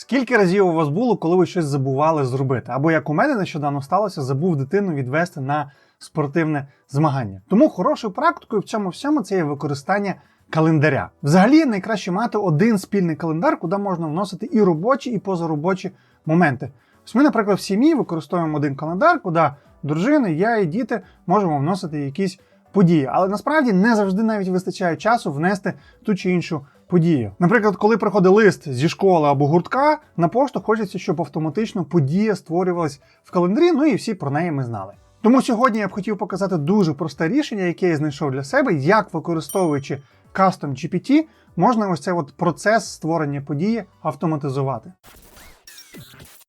Скільки разів у вас було, коли ви щось забували зробити? Або як у мене нещодавно сталося, забув дитину відвести на спортивне змагання. Тому хорошою практикою в цьому всьому це є використання календаря. Взагалі найкраще мати один спільний календар, куди можна вносити і робочі, і позаробочі моменти. Ось ми, наприклад, в сім'ї використовуємо один календар, куди дружина, я і діти можемо вносити якісь події. Але насправді не завжди навіть вистачає часу внести ту чи іншу подію. Наприклад, коли приходить лист зі школи або гуртка, на пошту хочеться, щоб автоматично подія створювалась в календарі, ну і всі про неї ми знали. Тому сьогодні я б хотів показати дуже просте рішення, яке я знайшов для себе, як використовуючи Custom GPT, можна ось цей от процес створення події автоматизувати.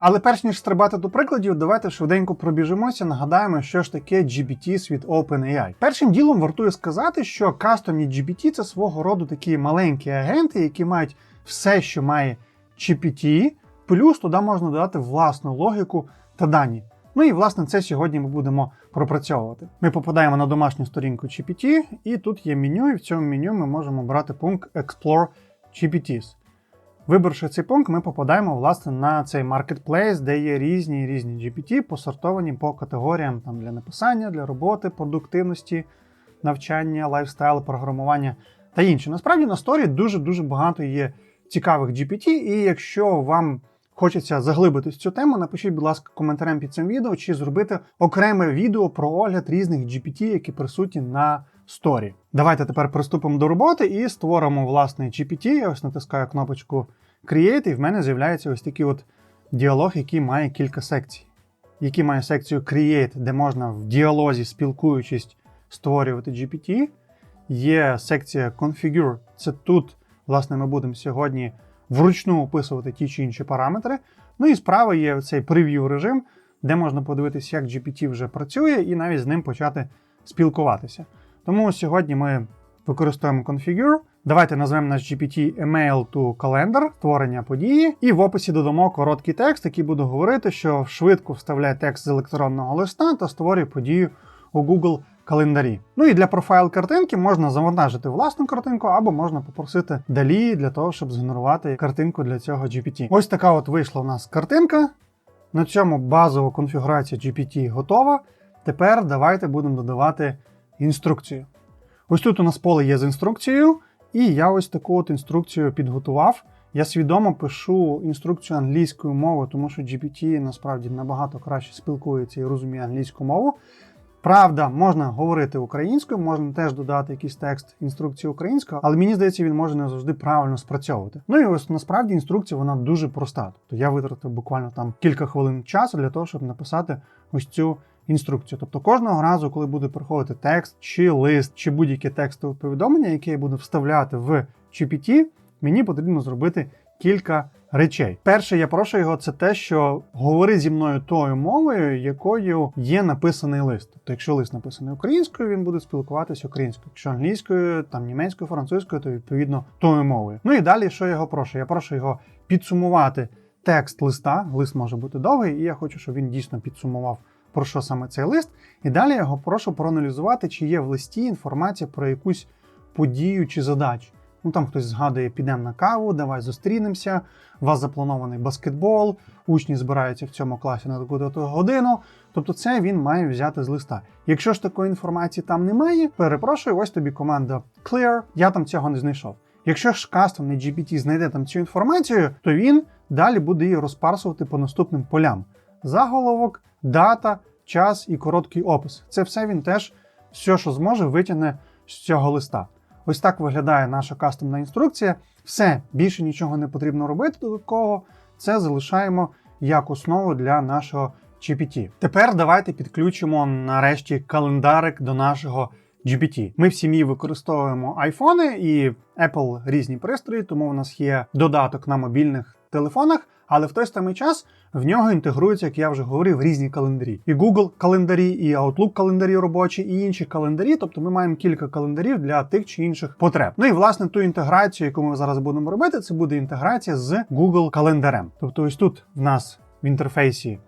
Але перш ніж стрибати до прикладів, давайте швиденько пробіжимося, нагадаємо, що ж таке GPT від OpenAI. Першим ділом вартує сказати, що кастомні GPT це свого роду такі маленькі агенти, які мають все, що має GPT, плюс туди можна додати власну логіку та дані. Ну і власне це сьогодні ми будемо пропрацьовувати. Ми попадаємо на домашню сторінку GPT, і тут є меню, і в цьому меню ми можемо брати пункт Explore GPTs. Вибравши цей пункт, ми попадаємо власне на цей маркетплейс, де є різні різні GPT, посортовані по категоріям там, для написання, для роботи, продуктивності, навчання, лайфстайл, програмування та інше. Насправді на сторі дуже-дуже багато є цікавих GPT, і якщо вам хочеться заглибитись в цю тему, напишіть, будь ласка, коментарем під цим відео, чи зробити окреме відео про огляд різних GPT, які присутні на сторі. Давайте тепер приступимо до роботи і створимо власний GPT. Я ось натискаю кнопочку Create, і в мене з'являється ось такий от діалог, який має кілька секцій. Який має секцію Create, де можна в діалозі, спілкуючись, створювати GPT. Є секція Configure. Це тут, власне, ми будемо сьогодні вручну описувати ті чи інші параметри. Ну і справа є цей прев'ю режим, де можна подивитися, як GPT вже працює, і навіть з ним почати спілкуватися. Тому сьогодні ми використовуємо Configure. Давайте назвемо наш GPT Email to Calendar, створення події, і в описі додамо короткий текст, який буде говорити, що швидко вставляє текст з електронного листа та створює подію у Google календарі. Ну і для профайл картинки можна завантажити власну картинку, або можна попросити далі для того, щоб згенерувати картинку для цього GPT. Ось така от вийшла у нас картинка. На цьому базова конфігурація GPT готова. Тепер давайте будемо додавати інструкцію. Ось тут у нас поле є з інструкцією, і я ось таку от інструкцію підготував. Я свідомо пишу інструкцію англійською мовою, тому що GPT насправді набагато краще спілкується і розуміє англійську мову. Правда, можна говорити українською, можна теж додати якийсь текст інструкції українською, але мені здається, він може не завжди правильно спрацьовувати. Ну і ось насправді інструкція вона дуже проста. Тобто я витратив буквально там кілька хвилин часу для того, щоб написати ось цю інструкцію. Тобто кожного разу, коли буде приходити текст, чи лист, чи будь-яке текстове повідомлення, яке я буду вставляти в GPT, мені потрібно зробити кілька речей. Перше, я прошу його, це те, що говори зі мною тою мовою, якою є написаний лист. Тобто, якщо лист написаний українською, він буде спілкуватися українською. Якщо англійською, там німецькою, французькою, то відповідно тою мовою. Ну і далі, що я його прошу? Я прошу його підсумувати текст листа. Лист може бути довгий, і я хочу, щоб він дійсно підсумував. Про що саме цей лист, і далі я його прошу проаналізувати, чи є в листі інформація про якусь подію чи задачу. Ну там хтось згадує, підемо на каву, давай зустрінемося. У вас запланований баскетбол, учні збираються в цьому класі на таку-то годину. Тобто, це він має взяти з листа. Якщо ж такої інформації там немає, перепрошую, ось тобі команда Clear, я там цього не знайшов. Якщо ж кастомний GPT знайде там цю інформацію, то він далі буде її розпарсувати по наступним полям: заголовок, дата, час і короткий опис. Це все він теж все, що зможе, витягне з цього листа. Ось так виглядає наша кастомна інструкція. Все, більше нічого не потрібно робити додатково. Це залишаємо як основу для нашого GPT. Тепер давайте підключимо нарешті календарик до нашого GPT. Ми в сім'ї використовуємо айфони і Apple різні пристрої, тому у нас є додаток на мобільних телефонах, але в той самий час в нього інтегруються, як я вже говорив, різні календарі. І Google календарі, і Outlook календарі робочі, і інші календарі. Тобто ми маємо кілька календарів для тих чи інших потреб. Ну і власне ту інтеграцію, яку ми зараз будемо робити, це буде інтеграція з Google календарем. Тобто, ось тут в нас в інтерфейсі.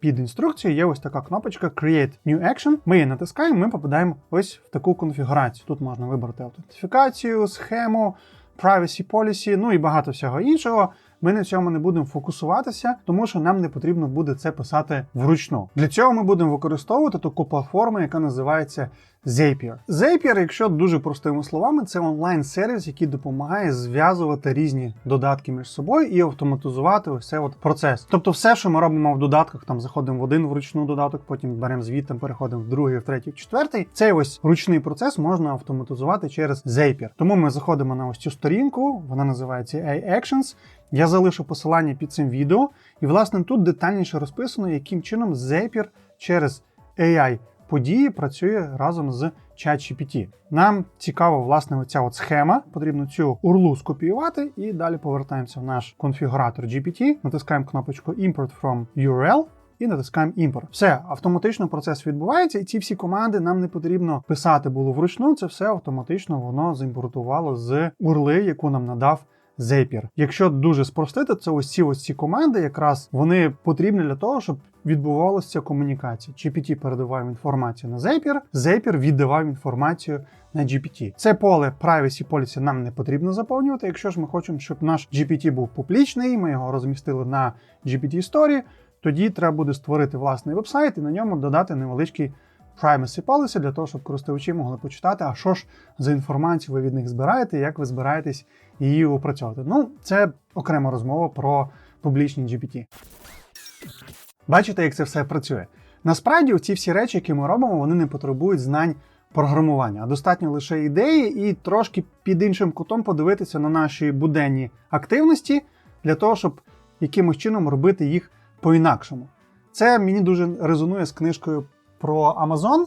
Під інструкцією є ось така кнопочка Create New Action. Ми її натискаємо, ми попадаємо ось в таку конфігурацію. Тут можна вибрати аутентифікацію, схему, privacy policy, ну і багато всього іншого. Ми на цьому не будемо фокусуватися, тому що нам не потрібно буде це писати вручну. Для цього ми будемо використовувати таку платформу, яка називається Zapier. Zapier, якщо дуже простими словами, це онлайн-сервіс, який допомагає зв'язувати різні додатки між собою і автоматизувати ось цей от процес. Тобто, все, що ми робимо в додатках, там заходимо в один вручну додаток, потім беремо звідти, переходимо в другий, в третій, в четвертий. Цей ось ручний процес можна автоматизувати через Zapier. Тому ми заходимо на ось цю сторінку, вона називається AI Actions. Я залишу посилання під цим відео, і власне тут детальніше розписано, яким чином Zapier через AI події працює разом з ChatGPT. Нам цікава власне оця от схема. Потрібно цю урлу скопіювати і далі повертаємося в наш конфігуратор GPT, натискаємо кнопочку Import from URL. І натискаємо імпорт. Все, автоматично процес відбувається, і ці всі команди нам не потрібно писати було вручну. Це все автоматично воно зімпортувало з урли, яку нам надав Zapier. Якщо дуже спростити, це ось ці ось ці команди, якраз вони потрібні для того, щоб відбувалася комунікація. GPT передавав інформацію на Zapier, Zapier віддавав інформацію на GPT. Це поле Privacy Policy нам не потрібно заповнювати. Якщо ж ми хочемо, щоб наш GPT був публічний, ми його розмістили на GPT Story, тоді треба буде створити власний вебсайт і на ньому додати невеличкий privacy policy для того, щоб користувачі могли почитати, а що ж за інформацію ви від них збираєте, як ви збираєтесь її опрацьовувати. Ну, це окрема розмова про публічні GPT. Бачите, як це все працює. Насправді, ці всі речі, які ми робимо, вони не потребують знань програмування, а достатньо лише ідеї і трошки під іншим кутом подивитися на наші буденні активності для того, щоб якимось чином робити їх по-інакшому. Це мені дуже резонує з книжкою про Amazon,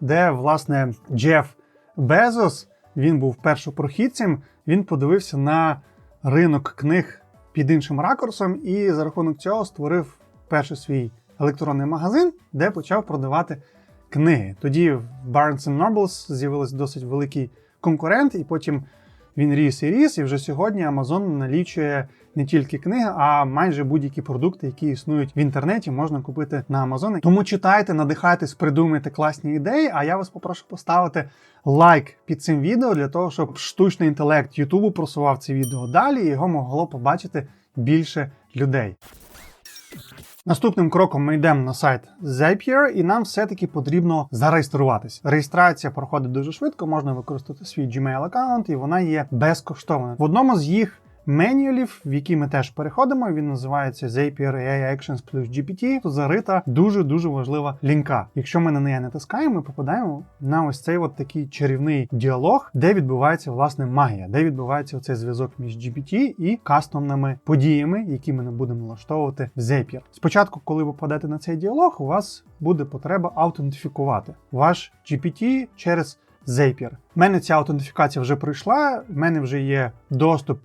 де, власне, Джеф Безос, він був першопрохідцем, він подивився на ринок книг під іншим ракурсом і за рахунок цього створив перший свій електронний магазин, де почав продавати книги. Тоді в Barnes Nobles з'явився досить великий конкурент, і потім він ріс і ріс, і вже сьогодні Amazon налічує не тільки книги, а майже будь-які продукти, які існують в інтернеті, можна купити на Amazon. Тому читайте, надихайтесь, придумайте класні ідеї. А я вас попрошу поставити лайк під цим відео для того, щоб штучний інтелект Ютубу просував це відео далі, і його могло побачити більше людей. Наступним кроком ми йдемо на сайт Zapier, і нам все-таки потрібно зареєструватись. Реєстрація проходить дуже швидко, можна використати свій Gmail аккаунт, і вона є безкоштовною. В одному з їх менюалів, в які ми теж переходимо, він називається Zapier AI Actions plus GPT. Тут зарита дуже дуже важлива лінка. Якщо ми на неї натискаємо, ми попадаємо на ось цей от такий чарівний діалог, де відбувається власне магія, де відбувається оцей зв'язок між GPT і кастомними подіями, які ми не будемо налаштовувати в Zapier. Спочатку, коли ви попадете на цей діалог, у вас буде потреба аутентифікувати ваш GPT через Zapier. У мене ця аутентифікація вже пройшла. в мене вже є доступ.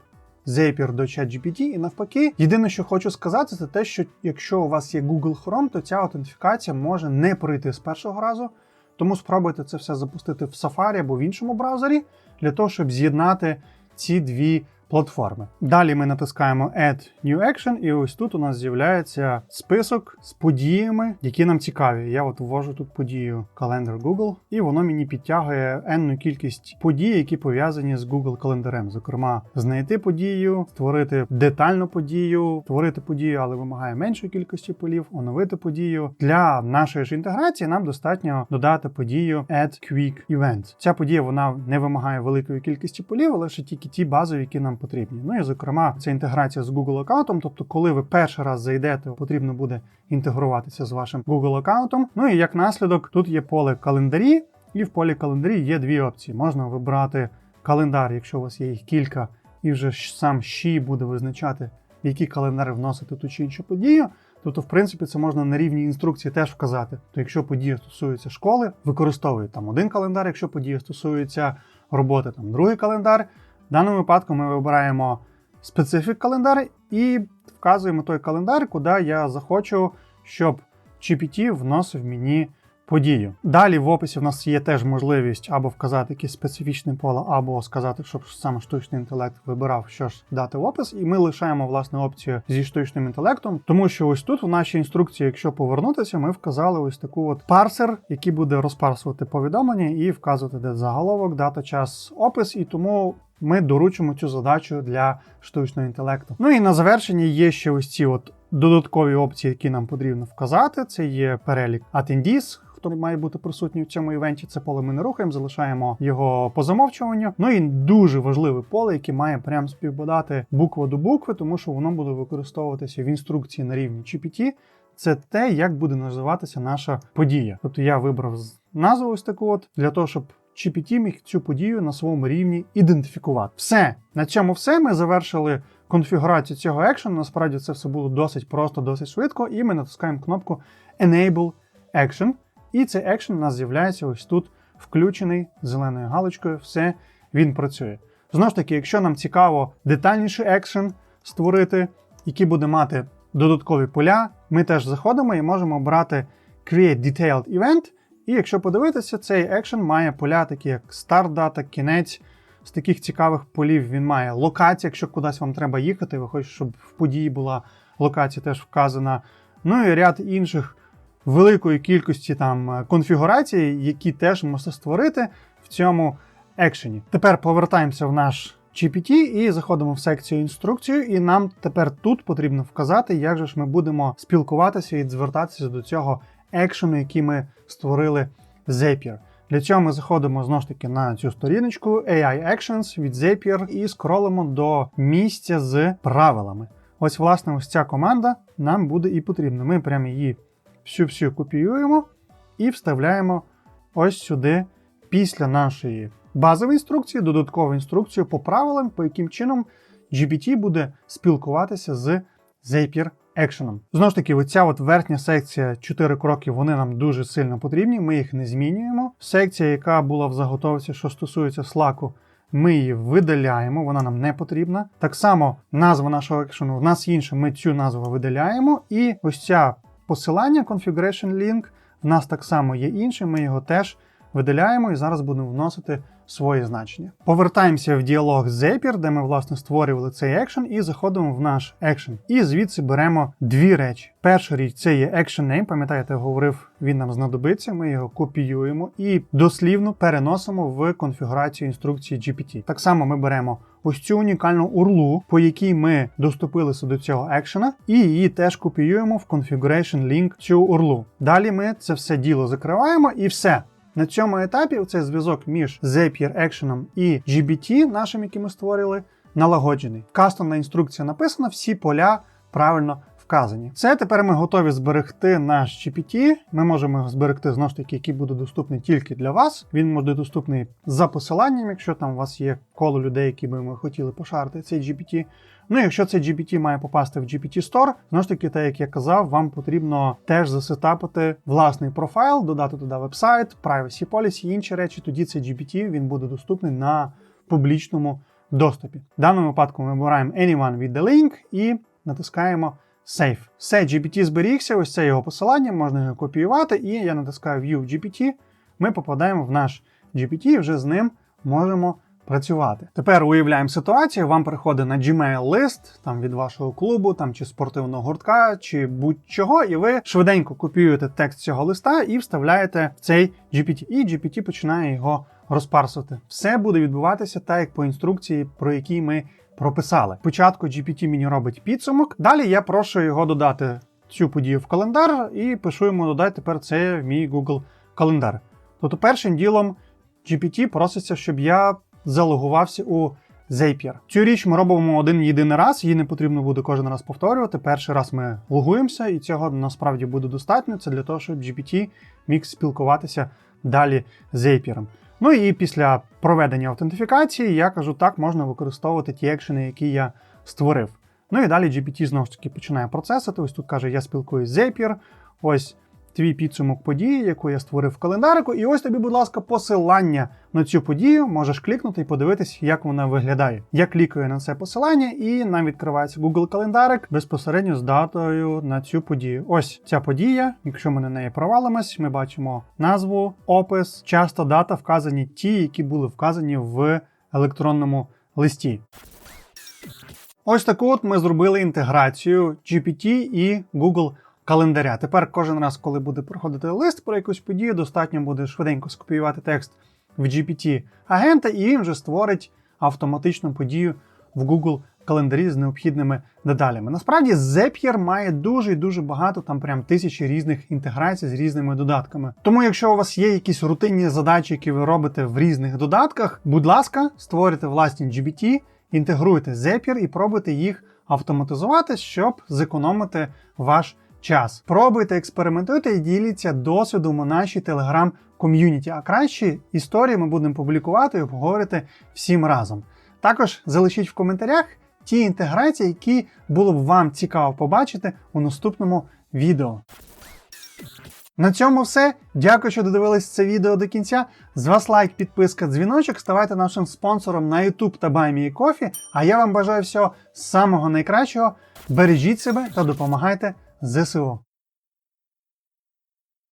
Zapier до ChatGPT і навпаки. Єдине, що хочу сказати, це те, що якщо у вас є Google Chrome, то ця аутентифікація може не пройти з першого разу. Тому спробуйте це все запустити в Safari або в іншому браузері для того, щоб з'єднати ці дві платформи. Далі ми натискаємо Add New Action, і ось тут у нас з'являється список з подіями, які нам цікаві. Я от ввожу тут подію календар Google, і воно мені підтягує енну кількість подій, які пов'язані з Google календарем. Зокрема, знайти подію, створити детальну подію, створити подію, але вимагає меншої кількості полів, оновити подію. Для нашої ж інтеграції нам достатньо додати подію Add Quick Event. Ця подія вона не вимагає великої кількості полів, але лише тільки ті базові, які нам. Ну і зокрема, це інтеграція з Google аккаунтом. Тобто, коли ви перший раз зайдете, потрібно буде інтегруватися з вашим Google аккаунтом. Ну і як наслідок, тут є поле календарі, і в полі календарі є дві опції. Можна вибрати календар, якщо у вас є їх кілька, і вже сам щі буде визначати, в які календари вносити ту чи іншу подію. Тобто, в принципі, це можна на рівні інструкції теж вказати. То якщо подія стосується школи, використовує там один календар, якщо подія стосується роботи, там другий календар. В даному випадку ми вибираємо специфік календар і вказуємо той календар, куди я захочу, щоб GPT вносив мені подію. Далі в описі в нас є теж можливість або вказати якесь специфічне поле, або сказати, щоб саме штучний інтелект вибирав, що ж дати в опис, і ми лишаємо власне опцію зі штучним інтелектом, тому що ось тут в нашій інструкції, якщо повернутися, ми вказали ось таку от парсер, який буде розпарсувати повідомлення і вказувати, де заголовок, дата, час, опис, і тому. Ми доручимо цю задачу для штучного інтелекту. Ну і на завершення є ще ось ці от додаткові опції, які нам потрібно вказати. Це є перелік attendees, хто має бути присутній в цьому івенті. Це поле ми не рухаємо, залишаємо його по замовчуванню. Ну і дуже важливе поле, яке має прям співпадати буква до букви, тому що воно буде використовуватися в інструкції на рівні GPT. Це те, як буде називатися наша подія. Тобто я вибрав назву ось таку от для того, щоб GPT міг цю подію на своєму рівні ідентифікувати. Все на цьому все. Ми завершили конфігурацію цього екшену. Насправді це все було досить просто, досить швидко, і ми натискаємо кнопку Enable Action. І цей екшен у нас з'являється ось тут, включений зеленою галочкою. Все він працює. Знову ж таки, якщо нам цікаво детальніший екшен створити, який буде мати додаткові поля, ми теж заходимо і можемо обрати Create Detailed Event. І якщо подивитися, цей екшен має поля, такі як Start Data, кінець. З таких цікавих полів він має локація, якщо кудись вам треба їхати, ви хочете, щоб в події була локація теж вказана. Ну і ряд інших великої кількості там е, конфігурацій, які теж можна створити в цьому екшені. Тепер повертаємося в наш GPT і заходимо в секцію інструкцію, і нам тепер тут потрібно вказати, як же ж ми будемо спілкуватися і звертатися до цього екшену, який ми створили з Zapier. Для цього ми заходимо знову ж таки на цю сторіночку AI Actions від Zapier і скролимо до місця з правилами. Ось, власне, ось ця команда нам буде і потрібна. Ми прямо її всю-всю копіюємо і вставляємо ось сюди після нашої базової інструкції, додаткову інструкцію по правилам, по яким чином GPT буде спілкуватися з Zapier екшеном. Знову ж таки, оця от верхня секція 4 кроки, вони нам дуже сильно потрібні, ми їх не змінюємо. Секція, яка була в заготовці, що стосується Slack, ми її видаляємо, вона нам не потрібна. Так само назва нашого екшену в нас інша, ми цю назву видаляємо. І ось ця посилання Configuration Link в нас так само є інше, ми його теж видаляємо і зараз будемо вносити свої значення. Повертаємося в діалог з Zapier, де ми власне створювали цей екшен, і заходимо в наш екшен. І звідси беремо дві речі. Перша річ це є action name, пам'ятаєте, говорив, він нам знадобиться. Ми його копіюємо і дослівно переносимо в конфігурацію інструкції GPT. Так само ми беремо ось цю унікальну урлу, по якій ми доступилися до цього екшена, і її теж копіюємо в configuration link цю урлу. Далі ми це все діло закриваємо і все. На цьому етапі цей зв'язок між Zapier Action і GBT, нашим, який ми створили, налагоджений. Кастомна інструкція написана, всі поля правильно вказані. Це тепер ми готові зберегти наш GPT. Ми можемо зберегти знову ж таки, який буде доступний тільки для вас. Він буде доступний за посиланням, якщо там у вас є коло людей, які би ми хотіли пошарити цей GPT. Ну, якщо цей GPT має попасти в GPT Store, знову ж таки, те, як я казав, вам потрібно теж засетапити власний профайл, додати туди вебсайт, privacy policy і інші речі. Тоді цей GPT він буде доступний на публічному доступі. В даному випадку ми обираємо Anyone with the link і натискаємо Save. Все, GPT зберігся, ось це його посилання, можна його копіювати, і я натискаю View GPT. Ми попадаємо в наш GPT і вже з ним можемо працювати. Тепер уявляємо ситуацію, вам приходить на Gmail лист там від вашого клубу, там чи спортивного гуртка, чи будь-чого, і ви швиденько копіюєте текст цього листа і вставляєте в цей GPT. І GPT починає його розпарсувати. Все буде відбуватися так, як по інструкції, про якій ми прописали. Спочатку GPT мені робить підсумок. Далі я прошу його додати цю подію в календар і пишу йому додати тепер це в мій Google календар. Тобто, першим ділом GPT проситься, щоб я залогувався у Zapier. Цю річ ми робимо один єдиний раз, її не потрібно буде кожен раз повторювати. Перший раз ми логуємося, і цього насправді буде достатньо. Це для того, щоб GPT міг спілкуватися далі з Zapier. Ну і після проведення автентифікації я кажу, так можна використовувати ті екшени, які я створив. Ну і далі GPT знову ж таки починає процесити. Ось тут каже, я спілкуюсь з Zapier, ось твій підсумок події, яку я створив в календарику. І ось тобі, будь ласка, посилання на цю подію. Можеш клікнути і подивитись, як вона виглядає. Я клікаю на це посилання, і нам відкривається Google календарик безпосередньо з датою на цю подію. Ось ця подія. Якщо ми на неї провалимось, ми бачимо назву, опис, часто дата вказані ті, які були вказані в електронному листі. Ось таку от ми зробили інтеграцію GPT і Google календаря. Тепер кожен раз, коли буде проходити лист про якусь подію, достатньо буде швиденько скопіювати текст в GPT агента, і він вже створить автоматичну подію в Google календарі з необхідними деталями. Насправді Zapier має дуже і дуже багато, там прям тисячі різних інтеграцій з різними додатками. Тому, якщо у вас є якісь рутинні задачі, які ви робите в різних додатках, будь ласка, створюйте власні GBT, інтегруйте Zapier і пробуйте їх автоматизувати, щоб зекономити ваш час. Пробуйте, експериментуйте і діліться досвідом у нашій телеграм-ком'юніті. А кращі історії ми будемо публікувати і обговорити всім разом. Також залишіть в коментарях ті інтеграції, які було б вам цікаво побачити у наступному відео. На цьому все. Дякую, що додивились це відео до кінця. З вас лайк, підписка, дзвіночок. Ставайте нашим спонсором на YouTube та BuyMeCoffee. А я вам бажаю всього самого найкращого. Бережіть себе та допомагайте ЗСУ.